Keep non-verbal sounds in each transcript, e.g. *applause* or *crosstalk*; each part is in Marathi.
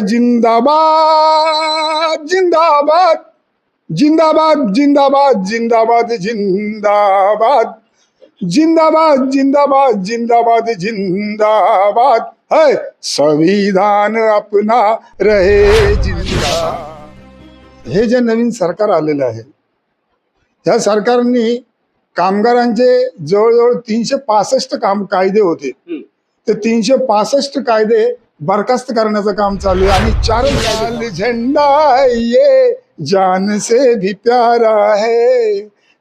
जिंदाबाद जिंदाबाद जिंदाबाद जिंदाबाद जिंदाबाद जिंदाबाद जिंदाबाद जिंदाबाद जिंदाबाद जिंदाबाद. है संविधान अपना रहे जिंदा हे जे नवीन सरकार आलेलं आहे या सरकारने कामगारांचे जवळजवळ तीनशे पासष्ट काम कायदे होते. ते तीनशे पासष्ट कायदे बरखास्त करण्याचं काम चालू आहे. आणि चार लाल झेंडा है ये. जान से भी प्यारा है.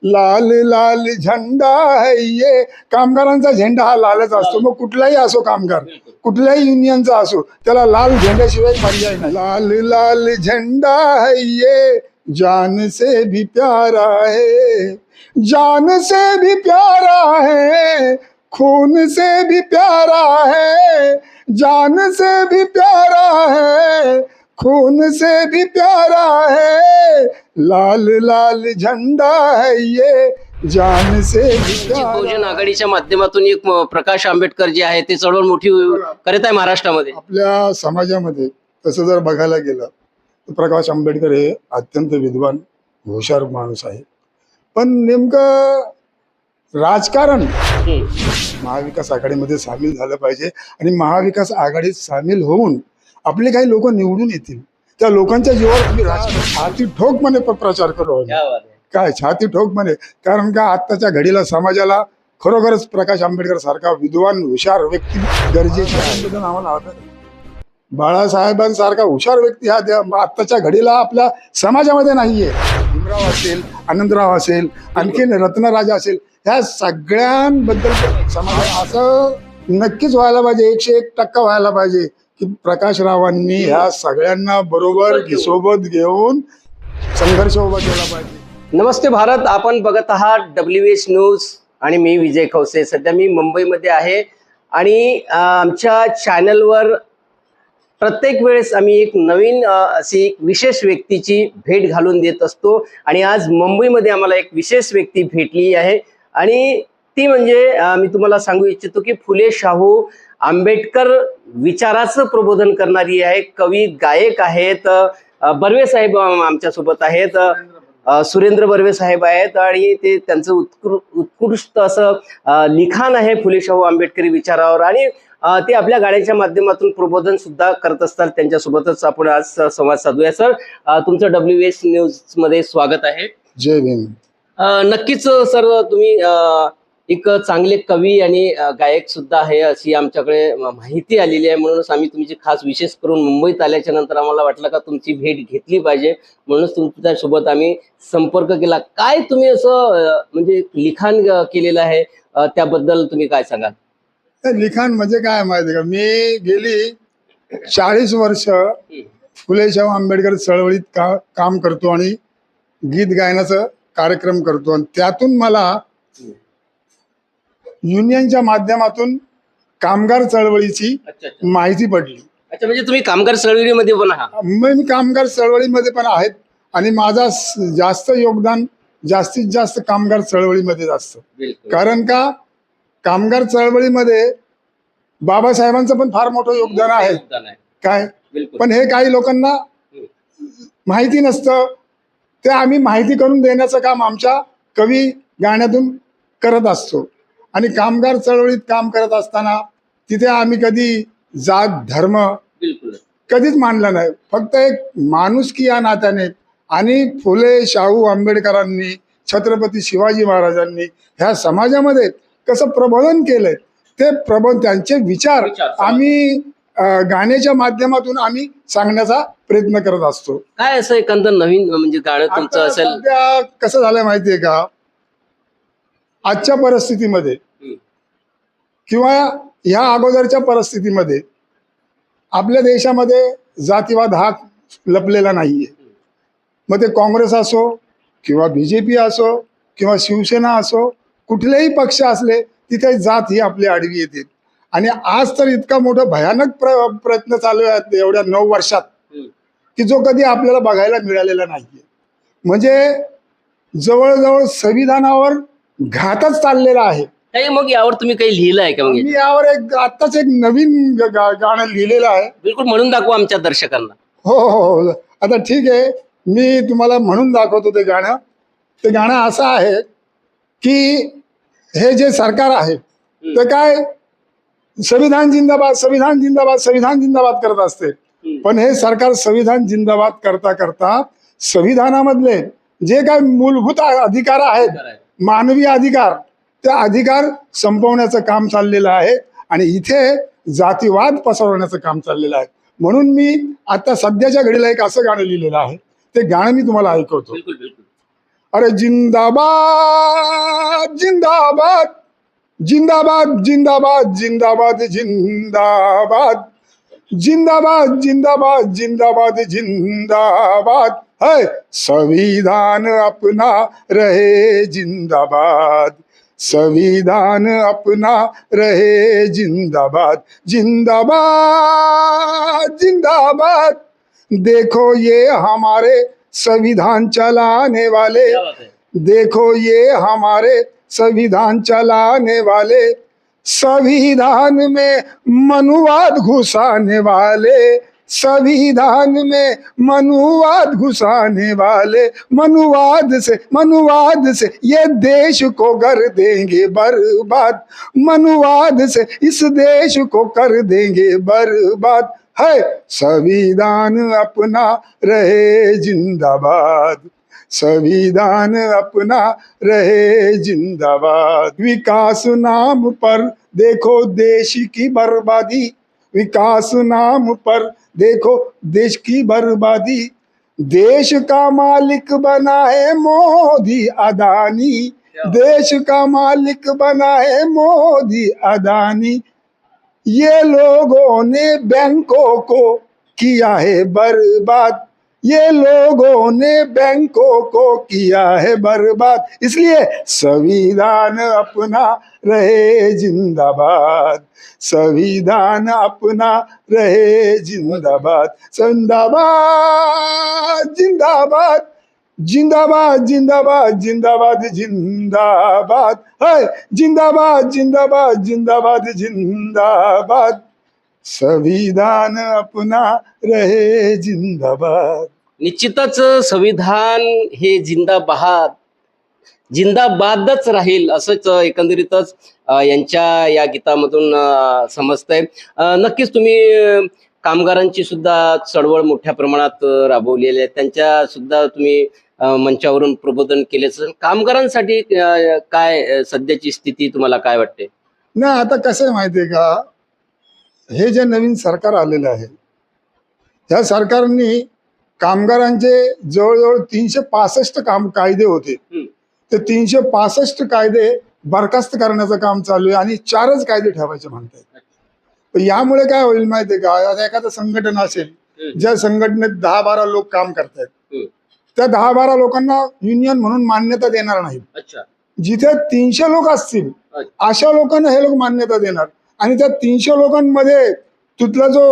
लाल लाल झेंडा है ये. कामगारांचा झेंडा हा लालच असतो. मग कुठलाही असो कामगार कुठल्याही युनियनचा असो त्याला लाल झेंड्याशिवाय पर्याय नाही. लाल लाल झेंडा है ये. जान से भी प्यारा है. जान से भी प्यारा है. खून से भी प्यारा है. जान से भी प्यारा है खून से भी प्यारा है लाल लाल झंडा है ये जान से बहुजन आघाडीच्या माध्यमातून एक प्रकाश आंबेडकर जे आहे ते चळवळ मोठी करत आहे महाराष्ट्रामध्ये. आपल्या समाजामध्ये तसं जर बघायला गेलं तर प्रकाश आंबेडकर हे अत्यंत विद्वान हुशार माणूस आहे. पण नेमकं राजकारण. महाविकास आघाडीमध्ये सामील झालं पाहिजे आणि महाविकास आघाडीत सामील होऊन आपले काही लोक निवडून येतील त्या लोकांच्या जीवावर छाती ठोकपणे प्रचार करू. क्या बात आहे. काय छाती ठोकपणे कारण का आत्ताच्या घडीला समाजाला खरोखरच प्रकाश आंबेडकर सारखा विद्वान हुशार व्यक्ती गरजेचे आहे आम्हाला. बाळासाहेबांसारखा हुशार व्यक्ती हा आत्ताच्या घडीला आपल्या समाजामध्ये नाहीये भीमराव असेल आनंदराव असेल आणखीन रत्नराजा असेल ह्या सगळ्यांबद्दल समाज असं नक्कीच व्हायला पाहिजे. एकशे एक टक्का व्हायला पाहिजे की प्रकाशरावांनी ह्या सगळ्यांना बरोबर सोबत घेऊन संघर्ष उभा केला पाहिजे. नमस्ते भारत. आपण बघत आहात डब्ल्यू एच न्यूज आणि मी विजय खवसे. सध्या मी मुंबईमध्ये आहे आणि आमच्या चॅनलवर प्रत्येक वेळेस आम्ही एक नवीन अशी एक विशेष व्यक्तीची भेट घालून देत असतो. आणि आज मुंबईमध्ये आम्हाला एक विशेष व्यक्ती भेटली आहे. आणि ती म्हणजे मी तुम्हाला सांगू इच्छितो की फुले शाहू आंबेडकर विचाराचं प्रबोधन करणारी आहे. कवी गायक आहेत. बर्वे साहेब आमच्यासोबत आहेत. सुरेंद्र बर्वे साहेब आहेत आणि ते त्यांचं उत्कृ उत्कृष्ट असं लिखाण आहे फुले शाहू आंबेडकरी विचारावर आणि ते आपल्या गाण्याच्या माध्यमातून प्रबोधन सुद्धा करत असतात. त्यांच्यासोबतच आपण आज संवाद साधूया. सर तुमचं डब्ल्यू एस न्यूजमध्ये स्वागत आहे. जय भीम. नक्कीच सर तुम्ही एक चांगले कवी आणि गायक सुद्धा आहे अशी आमच्याकडे माहिती आलेली आहे. म्हणूनच आम्ही तुमची खास विशेष करून मुंबईत आल्याच्यानंतर आम्हाला वाटलं का तुमची भेट घेतली पाहिजे. म्हणूनच तुमच्यासोबत आम्ही संपर्क केला. काय तुम्ही असं म्हणजे लिखाण केलेलं आहे? त्याबद्दल तुम्ही काय सांगाल? लिखाण म्हणजे काय माहिती का? मी गेली चाळीस वर्ष फुले शाहू आंबेडकर चळवळीत का काम करतो आणि गीत गायनाचा कार्यक्रम करतो आणि त्यातून मला युनियनच्या माध्यमातून कामगार चळवळीची माहिती पडली. अच्छा म्हणजे तुम्ही कामगार चळवळीमध्ये पण आहात. मी कामगार चळवळीमध्ये पण आहेत आणि माझा जास्त योगदान जास्तीत जास्त कामगार चळवळीमध्ये असतं. कारण का? कामगार चळवळीमध्ये बाबासाहेबांचं पण फार मोठं योगदान आहे. काय? पण हे काही लोकांना माहिती नसतं. ते आम्ही माहिती करून देण्याचं काम आमच्या कवी गाण्यातून करत असतो. आणि कामगार चळवळीत काम करत असताना तिथे आम्ही कधी जात धर्म कधीच मानला नाही. फक्त एक माणुसकी या नात्याने आणि फुले शाहू आंबेडकरांनी छत्रपती शिवाजी महाराजांनी ह्या समाजामध्ये कसं प्रबोधन केलंय ते प्रबोधन त्यांचे विचार आम्ही गाण्याच्या माध्यमातून आम्ही सांगण्याचा प्रयत्न करत असतो. काय असं एखादं नवीन म्हणजे गाणं तुमचं आता असेल? सध्या कसं झालंय माहितीये का? आजच्या परिस्थितीमध्ये हम्म. किंवा ह्या अगोदरच्या परिस्थितीमध्ये आपल्या देशामध्ये जातीवाद हा लपलेला नाहीये. मग ते काँग्रेस असो किंवा बीजेपी असो किंवा शिवसेना असो कुठलेही पक्ष असले तिथे जात ही आपली आडवी येते. आणि आज तर इतका मोठा भयानक प्र प्रयत्न चालू आहे एवढ्या नऊ वर्षात. की जो कधी आपल्याला बघायला मिळालेला नाहीये. म्हणजे जवळजवळ संविधानावर घातच चाललेला आहे. काही मग यावर तुम्ही काही लिहिलं आहे का मग? मी यावर एक आत्ताच एक नवीन ग- गा- गाणं लिहिलेलं आहे. बिलकुल म्हणून दाखवा आमच्या दर्शकांना. हो हो हो. आता ठीक आहे. मी तुम्हाला म्हणून दाखवतो ते गाणं. ते गाणं असं आहे की हे जे सरकार आहे ते काय संविधान जिंदाबाद संविधान जिंदाबाद संविधान जिंदाबाद करत असते. पण हे सरकार संविधान जिंदाबाद करता करता संविधानामधले जे काय मूलभूत अधिकार आहेत मानवी अधिकार त्या अधिकार संपवण्याचं काम चाललेलं आहे आणि इथे जातीवाद पसरवण्याचं काम चाललेलं आहे. म्हणून मी आता सध्याच्या घडीला एक असं गाणं लिहिलेलं आहे. ते गाणं मी तुम्हाला ऐकवतो. अरे जिंदाबाद जिंदाबाद जिंदाबाद जिंदाबाद जिंदाबाद जिंदाबाद. जिंदाबाद जिंदाबाद जिंदाबाद जिंदाबाद। है संविधान अपना रहे जिंदाबाद। संविधान अपना रहे जिंदाबाद। जिंदाबाद जिंदाबाद। देखो ये हमारे संविधान चलाने वाले। देखो ये हमारे संविधान चलाने वाले। संविधान में मनुवाद घुसाने वाले, संविधान में मनुवाद घुसाने वाले, मनुवाद से मनुवाद से ये देश को कर देंगे बर्बाद। मनुवाद से इस देश को कर देंगे बर्बाद। है, संविधान अपना रहे जिंदाबाद। संविधान अपना रहे। जिंदाबाद। विकास नाम पर देखो देश की बर्बादी। विकास नाम पर देखो देश की बर्बादी। देश का मालिक बना है मोदी अदानी। देश का मालिक बना है मोदी अदानी। ये लोगों ने बैंकों को किया है बर्बाद। ये लोगों ने बैंकों को किया है बर्बाद, इसलिए संविधान अपना रहे जिंदाबाद। संविधान अपना रहे जिंदाबाद। जिंदाबाद जिंदाबाद जिंदाबाद जिंदाबाद जिंदाबाद जिंदाबाद। है जिंदाबाद जिंदाबाद जिंदाबाद जिंदाबाद। संविधान अपना रहे जिंदाबाद. निश्चितच संविधान हे जिंदाबाद जिंदाबादच राहील असंच एकंदरीतच यांच्या या गीतामधून समजतंय. नक्कीच तुम्ही कामगारांची सुद्धा चळवळ मोठ्या प्रमाणात राबवलेली आहे. त्यांच्या सुद्धा तुम्ही मंचावरून प्रबोधन केल्याचं कामगारांसाठी काय सध्याची स्थिती तुम्हाला काय वाटते? ना आता कसं आहे माहिती आहे का? हे जे नवीन सरकार आलेलं आहे त्या सरकारने कामगारांचे जवळजवळ तीनशे पासष्ट काम कायदे होते. ते तीनशे पासष्ट कायदे बरखास्त करण्याचं काम चालू आहे आणि चारच कायदे ठेवायचे म्हणतात यामुळे काय होईल माहितीये का? आता एखादं संघटन असेल ज्या संघटनेत दहा बारा लोक काम करतायत. त्या दहा बारा लोकांना युनियन म्हणून मान्यता देणार अच्छा. जिथे तीनशे लोक असतील. अशा लोकांना हे लोक मान्यता देणार. आणि त्या तीनशे लोकांमध्ये तिथला जो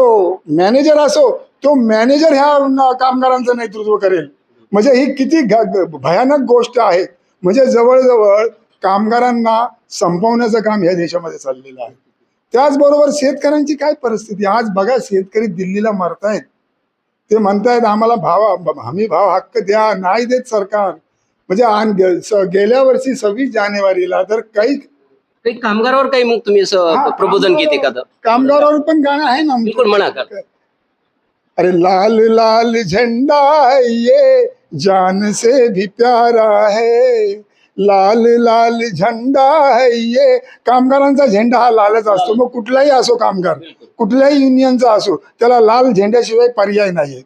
मॅनेजर असो तो मॅनेजर ह्या कामगारांचं नेतृत्व करेल. म्हणजे ही किती भयानक गोष्ट आहे. म्हणजे जवळजवळ कामगारांना संपवण्याचं काम या देशामध्ये चाललेलं आहे. त्याचबरोबर शेतकऱ्यांची काय परिस्थिती? आज बघा शेतकरी दिल्लीला मरतायत. ते म्हणतायत आम्हाला भाव हमी भाव हक्क द्या नाही देत सरकार. म्हणजे गेल्या वर्षी सव्वीस जानेवारीला तर काही काही कामगारावर काही मग तुम्ही असं हा, प्रबोधन घेते का कामगारावर पण गाणं आहे ना बिलकुल म्हणा का? अरे लाल लाल झंडा है ये जान से भी प्यारा है. लाल लाल झंडा है ये. कामगारांचा झेंडा हा लालच असतो. मग कुठलाही असो कामगार कुठल्याही युनियनचा असो त्याला लाल झेंड्याशिवाय पर्याय नाही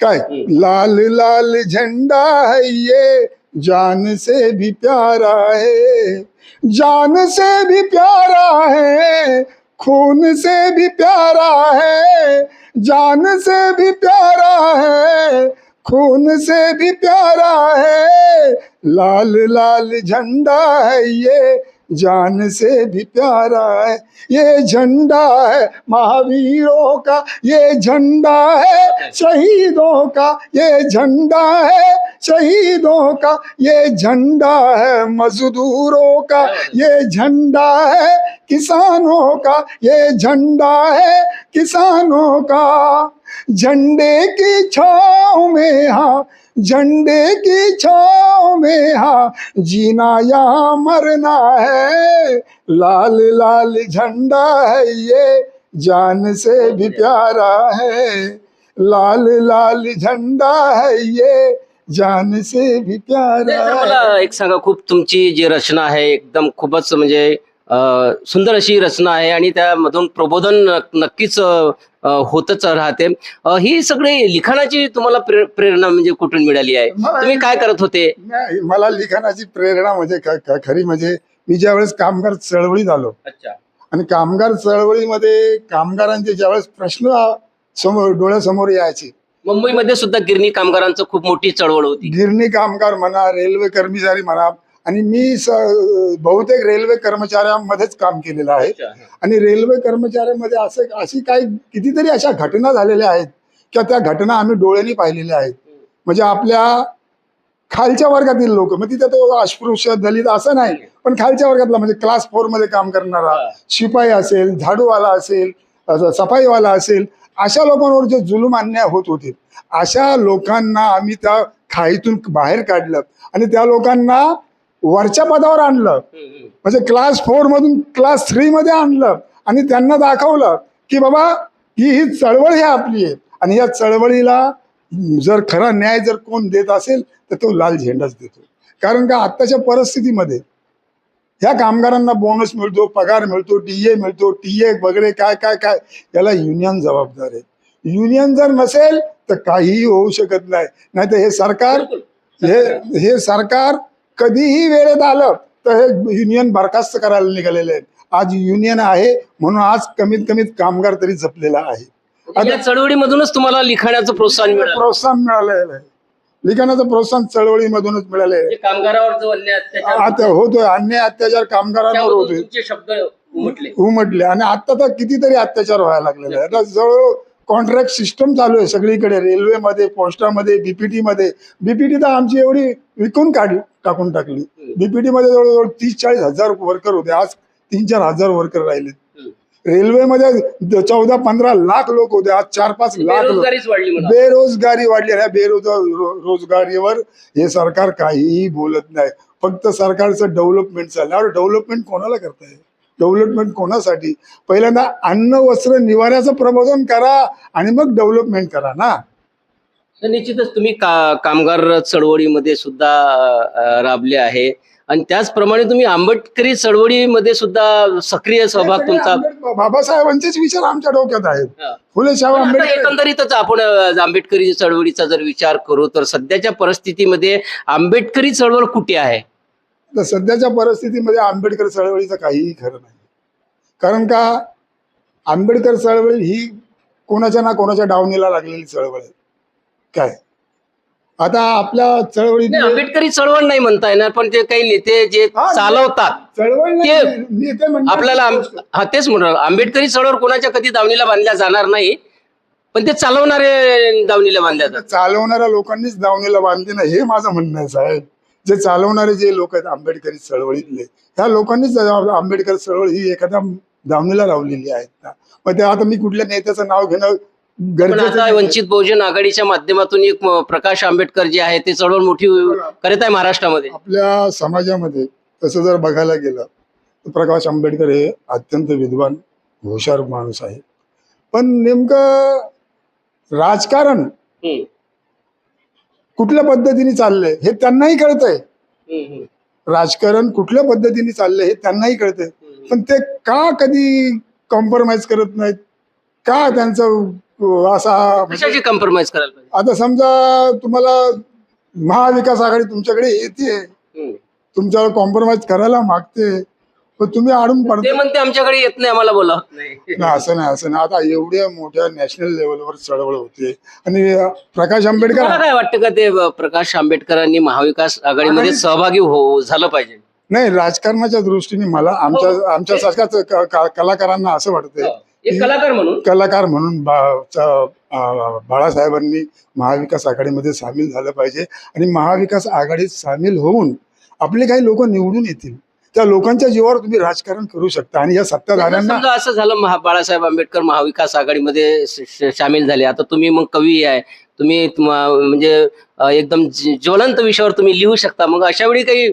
काय? लाल लाल झंडा है ये जान से भी प्यारा है. जान से भी प्यारा है, खून से भी प्यारा है, जान से भी प्यारा है, खून से भी प्यारा है। लाल लाल झंडा है ये जान से भी प्यारा है, ये झंडा है महावीरों का, ये झंडा है शहीदों का, ये झंडा है शहीदों का, ये झंडा है मजदूरों का, ये झंडा है किसानों का, ये झंडा है किसानों का। झंडे की छाव में हाँ झंडे की छाव में हाँ जीना या मरना है लाल लाल झंडा है ये जान से भी प्यारा है लाल लाल झंडा है ये जान से भी प्यारा तर है। मला एक सांगा खूप तुमची जी रचना आहे एकदम खूपच म्हणजे अं, सुंदर अशी रचना आहे आणि त्यामधून प्रबोधन नक- नक्कीच अं, होतच राहते. ही सगळी लिखाणाची तुम्हाला प्रे- प्रेरणा म्हणजे कुठून मिळाली आहे? तुम्ही काय करत होते? मला लिखाणाची प्रेरणा म्हणजे खरी म्हणजे मी ज्यावेळेस कामगार चळवळीत आलो आणि कामगार चळवळीमध्ये कामगारांचे ज्यावेळेस प्रश्न समोर डोळ्यासमोर यायचे. मुंबईमध्ये सुद्धा गिरणी कामगारांचं खूप मोठी चळवळ होती. गिरणी कामगार म्हणा रेल्वे कर्मचारी म्हणा आणि मी बहुतेक रेल्वे कर्मचाऱ्यांमध्येच काम केलेलं आहे. आणि रेल्वे कर्मचाऱ्यांमध्ये असं अशी काही कितीतरी अशा घटना झालेल्या आहेत की त्या घटना आम्ही डोळ्यांनी पाहिलेल्या आहेत. म्हणजे आपल्या खालच्या वर्गातील लोक मग तिथे तो अस्पृश्य दलित असं नाही पण खालच्या वर्गातला म्हणजे क्लास फोरमध्ये काम करणारा. शिपाई असेल झाडूवाला असेल असं सफाईवाला असेल अशा लोकांवर जे जुलूम अन्याय होत होते अशा लोकांना आम्ही त्या खाईतून बाहेर काढलं. आणि त्या लोकांना वरच्या पदावर आणलं. म्हणजे क्लास फोर मधून क्लास थ्री मध्ये आणलं. आणि त्यांना दाखवलं की बाबा ही ही चळवळ ही आपली आहे. आणि या चळवळीला जर खरा न्याय जर कोण देत असेल तर तो लाल झेंडाच देतो. कारण का आत्ताच्या परिस्थितीमध्ये ह्या कामगारांना बोनस मिळतो पगार मिळतो टीए मिळतो टीए वगैरे काय काय काय याला युनियन जबाबदार आहे. युनियन जर नसेल तर काहीही होऊ शकत नाही. नाही तर हे सरकार हे हे सरकार कधीही वेळेत आलं तर हे युनियन बरखास्त करायला निघालेले आहेत. आज युनियन आहे म्हणून आज कमीत कमीत कामगार तरी जपलेला आहे. या चळवळीमधूनच तुम्हाला लिखाणाचं प्रोत्साहन मिळालं. प्रोत्साहन मिळालेलं आहे. लिखाणाचं प्रोत्साहन चळवळीमधूनच म्हणजे कामगारावर जो अन्याय आता होतोय. अन्याय अत्याचार कामगारांवर होतोय. शब्द उमटले. उमटले. आणि आता तर कितीतरी अत्याचार व्हायला लागलेले आहे आता जवळ कॉन्ट्रॅक्ट सिस्टम चालू आहे सगळीकडे. रेल्वेमध्ये पोस्टामध्ये बीपीटी मध्ये बीपीटी तर आमची एवढी विकून काढली. टाकून टाकली. बीपीटी मध्ये जवळजवळ तीस चाळीस हजार वर्कर होते. आज तीन चार हजार वर्कर राहिले रेल्वेमध्ये चौदा पंधरा लाख लोक होते. आज चार पाच लाख लोक. बेरोजगारी वाढली आहे बेरोजगार रोजगारीवर हे सरकार काहीही बोलत नाही. फक्त सरकारचं डेव्हलपमेंट चाललं डेव्हलपमेंट कोणाला करताय डेव्हलपमेंट कोणासाठी? पहिल्यांदा अन्न वस्त्र निवाऱ्याचं प्रबोधन करा आणि मग डेव्हलपमेंट करा ना. तर निश्चितच तुम्ही का कामगार चळवळीमध्ये सुद्धा राबले आहे. आणि त्याचप्रमाणे तुम्ही आंबेडकरी चळवळीमध्ये सुद्धा सक्रिय सहभाग तुमचा बाबासाहेबांचेच विचार आमच्या डोक्यात आहेत. फुले आता आंबेडकर एकंदरीतच आपण आंबेडकरी चळवळीचा जर विचार करू तर सध्याच्या परिस्थितीमध्ये आंबेडकरी चळवळ कुठे आहे? तर सध्याच्या परिस्थितीमध्ये आंबेडकर चळवळीचं काहीही खरं नाही. कारण का आंबेडकर चळवळी ही कोणाच्या ना कोणाच्या डावणीला लागलेली चळवळ आहे. काय? आता आपल्या चळवळीत नाही, आंबेडकरी चळवळ नाही म्हणता येणार पण ते काही नेते जे हा, चालवतात चळवळ नाही, ते- नेते आपल्याला आम- हा तेच म्हणून. आंबेडकरी चळवळ कोणाच्या कधी दावणीला बांधल्या जाणार नाही पण ते चालवणारे दावणीला बांधल्या जातात. चालवणाऱ्या लोकांनीच दावणीला बांधते ना हे माझं म्हणणं आहे साहेब. जे चालवणारे जे लोक आहेत आंबेडकरी चळवळीतले त्या लोकांनीच आंबेडकर चळवळ ही एखाद्या दावणीला लावलेली आहेत ना. मग ते आता मी कुठल्या नेत्याचं नाव घेणं पण आता. वंचित बहुजन आघाडीच्या माध्यमातून एक प्रकाश आंबेडकर जे आहे ते चळवळ मोठी करत आहे महाराष्ट्रामध्ये. आपल्या समाजामध्ये तसं जर बघायला गेलं तर प्रकाश आंबेडकर हे अत्यंत विद्वान हुशार माणूस आहे. पण नेमकं राजकारण कुठल्या पद्धतीने चाललंय हे त्यांनाही कळतंय. राजकारण कुठल्या पद्धतीने चाललंय हे त्यांनाही कळतंय. पण ते का कधी कॉम्प्रोमाइज करत नाहीत? का त्यांचं असा कशाची कॉम्प्रोमाइज करायला पाहिजे? आता समजा तुम्हाला महाविकास आघाडी तुमच्याकडे येते हम्म. तुमच्यावर कॉम्प्रोमाइज करायला मागते. पण तुम्ही आडून ते पडता. म्हणते आमच्याकडे येत नाही आम्हाला बोलावत नाही. *laughs* असं नाही असं नाही. आता एवढ्या मोठ्या नॅशनल लेवलवर चळवळ होते आणि प्रकाश आंबेडकर तुम्हाला काय वाटतं का ते अ, प्रकाश आंबेडकरांनी महाविकास आघाडीमध्ये आघाडी- सहभागी हो झालं पाहिजे? नाही राजकारणाच्या दृष्टीने मला आमच्या आमच्या सारख्याच क- क- कलाकारांना असं वाटतंय हो. एक कलाकार म्हणून? कलाकार म्हणून बाळासाहेबांनी महाविकास आघाडीमध्ये सामील झालं पाहिजे आणि महाविकास आघाडीत सामील होऊन आपले काही लोक निवडून येतील. त्या लोकांच्या जीवावर तुम्ही राजकारण करू शकता आणि या सत्ताधाऱ्यांना असं झालं महा बाळासाहेब आंबेडकर महाविकास आघाडीमध्ये सामील झाले. आता तुम्ही मग कवी आहे. तुम्ही तुम- म्हणजे एकदम ज्वलंत विषयावर तुम्ही लिहू शकता. मग अशा वेळी काही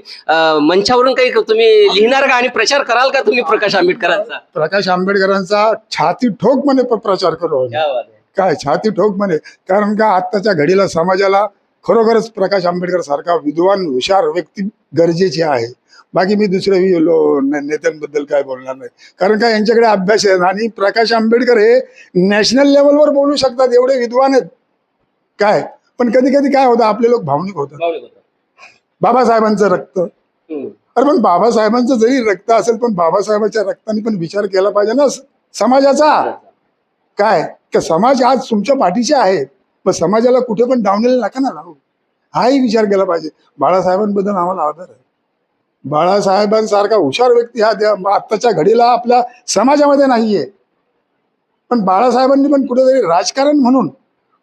मंचावरून काही तुम्ही लिहिणार का आणि प्रचार कराल का तुम्ही प्रकाश आंबेडकरांचा? प्रकाश आंबेडकरांचा छाती ठोकपणे प- प्रचार करू. क्या बात आहे. काय छाती ठोकपणे कारण का आत्ताच्या घडीला समाजाला खरोखरच प्रकाश आंबेडकर सारखा विद्वान हुशार व्यक्ती गरजेची आहे. बाकी मी ने- नेत्यांबद्दल काय बोलणार नाही. कारण का यांच्याकडे अभ्यास आहे आणि प्रकाश आंबेडकर हे नॅशनल लेवलवर बोलू शकतात. एवढे विद्वान आहेत. काय? पण कधी कधी काय होतं आपले लोक भावनिक होतात. बाबासाहेबांचं रक्त. अरे पण बाबासाहेबांचं जरी रक्त असेल पण बाबासाहेबांच्या रक्ताने पण विचार केला पाहिजे ना समाजाचा. काय? का समाज आज तुमच्या पाठीशी आहे. पण समाजाला कुठे पण डावलेला नका ना लावू हाही विचार केला पाहिजे. बाळासाहेबांबद्दल आम्हाला आदर आहे. बाळासाहेबांसारखा हुशार व्यक्ती हा त्या आत्ताच्या घडीला आपल्या समाजामध्ये नाहीये. पण बाळासाहेबांनी पण कुठेतरी राजकारण म्हणून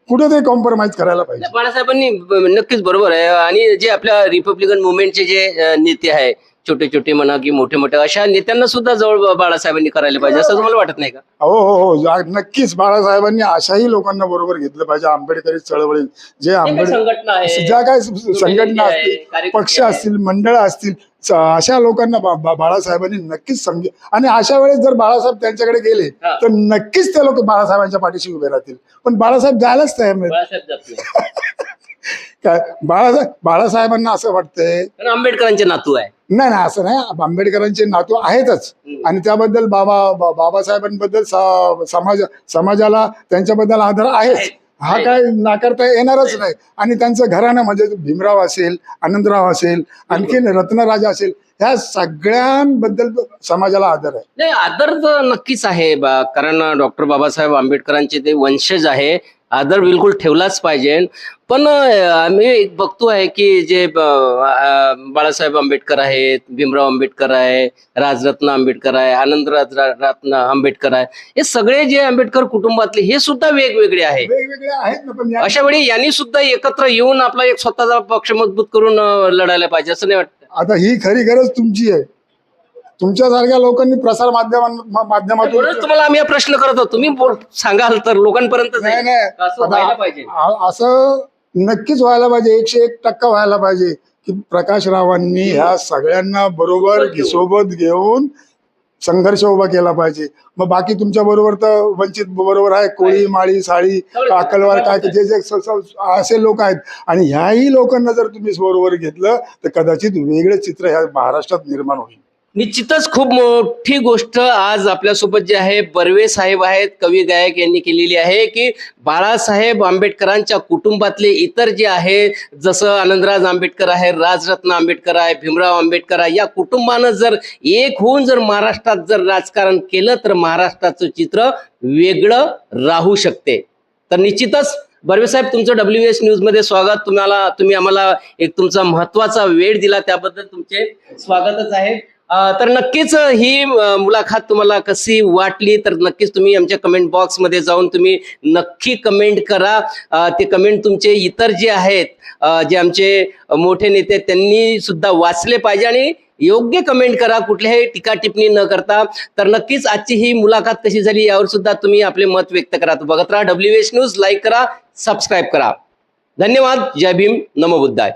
कुठेतरी कॉम्प्रोमाइज करायला पाहिजे. बाळासाहेबांनी नक्कीच बरोबर आहे. आणि जे आपल्या रिपब्लिकन मुवमेंटचे जे नेते आहे छोटे छोटे म्हणा की मोठे मोठे अशा नेत्यांना सुद्धा जवळ बाळासाहेबांनी करायला पाहिजे असं तुम्हाला वाटत नाही का? हो हो हो जा- नक्कीच बाळासाहेबांनी अशाही लोकांना बरोबर घेतलं पाहिजे. आंबेडकरी चळवळी जे आंबेडकर संघटना आहे? ज्या काय संघटना आहे, असतील कार्यकर्ते पक्ष आहे. असतील मंडळ असतील च- अशा लोकांना बा- बा- बाळासाहेबांनी नक्कीच समजे आणि अशा वेळेस जर बाळासाहेब त्यांच्याकडे गेले हा. तर नक्कीच ते लोक बाळासाहेबांच्या पाठीशी उभे राहतील. पण बाळासाहेब जायलाच तयार नाही बाळासाहेब जात नाही *laughs* बाळासाहेबांना असं वाटतंय. कारण आंबेडकरांचे नातू आहे. नाही नाही असं नाही. आंबेडकरांचे नातू आहेतच. आणि त्याबद्दल बाबा बा- बाबासाहेबांबद्दल स- समाज समाजाला त्यांच्याबद्दल आदर आहेच. हा. काय नाकारता येणारच नाही. आणि त्यांचं घराणं म्हणजे भीमराव असेल आनंदराव असेल आणखीन रत्नराजा असेल ह्या सगळ्यांबद्दल समाजाला आदर आहे. नाही आदर तर नक्कीच आहे. बा- कारण डॉक्टर बाबासाहेब आंबेडकरांचे ते वंशज आहे. आदर बिलकुल ठेवलाच पाहिजे. पण आम्ही एक बघतो आहे की जे बाळासाहेब आंबेडकर आहेत भीमराव आंबेडकर आहे राजरत्न आंबेडकर आहे आनंदराज रा- रत्न आंबेडकर आहे हे सगळे जे आंबेडकर कुटुंबातले हे सुद्धा वेगवेगळे आहे वेगवेगळे आहेत ना पण या- अशा वेळी यांनी सुद्धा एकत्र येऊन आपला एक स्वतःचा पक्ष मजबूत करून अं, लढायला पाहिजे असं नाही वाटतं? आता ही खरी गरज तुमची आहे. तुमच्यासारख्या लोकांनी प्रसार माध्यमां म्हणूनच माध्यमातून तुम्हाला आम्ही हा प्रश्न करत होतो. तुम्ही बोल- सांगाल तर लोकांपर्यंत नाही जाईल. नाही. असं व्हायला आता पाहिजे. आ- असं नक्कीच व्हायला पाहिजे. एकशे एक टक्का व्हायला पाहिजे की प्रकाश रावांनी ह्या सगळ्यांना बरोबर सोबत घेऊन. सोबत घेऊन संघर्ष उभा केला पाहिजे. मग बाकी तुमच्या बरोबर तर वंचित बरोबर आहे. कोळी माळी साळी सगळे. अकलवार काय जे जे स- स- असे लोक आहेत. आणि ह्याही लोकांना जर तुम्ही बरोबर घेतलं तर कदाचित वेगळे चित्र ह्या महाराष्ट्रात निर्माण होईल. निश्चितच खूप मोठी गोष्ट आज आपल्यासोबत जे आहे बर्वे साहेब आहेत कवी गायक यांनी केलेली आहे की बाळासाहेब आंबेडकरांच्या कुटुंबातले इतर जे आहे जसं आनंदराज आंबेडकर आहे राजरत्न आंबेडकर आहे भीमराव आंबेडकर आहे या कुटुंबानं जर एक होऊन जर महाराष्ट्रात जर राजकारण केलं तर महाराष्ट्राचं चित्र वेगळं राहू शकते. तर निश्चितच बर्वे साहेब तुमचं डब्ल्यू एस न्यूजमध्ये स्वागत. तुम्हाला तुम्ही आम्हाला एक तुमचा महत्त्वाचा वेळ दिला. त्याबद्दल तुमचे स्वागतच आहे. तर नक्कीच ही मुलाखत तुम्हाला कशी वाटली तर नक्कीच तुम्ही आमच्या कमेंट बॉक्समध्ये जाऊन तुम्ही नक्की कमेंट करा. ते कमेंट तुमचे इतर जे आहेत जे आमचे मोठे नेते त्यांनी सुद्धा वाचले पाहिजे आणि योग्य कमेंट करा कुठल्याही टीका टिप्पणी न करता. तर नक्कीच आजची ही मुलाखत कशी झाली यावर सुद्धा तुम्ही आपले मत व्यक्त करा. बघत राहा डब्ल्यू एच न्यूज लाईक करा सबस्क्राईब करा. धन्यवाद. जय भीम. नमो बुद्धाय.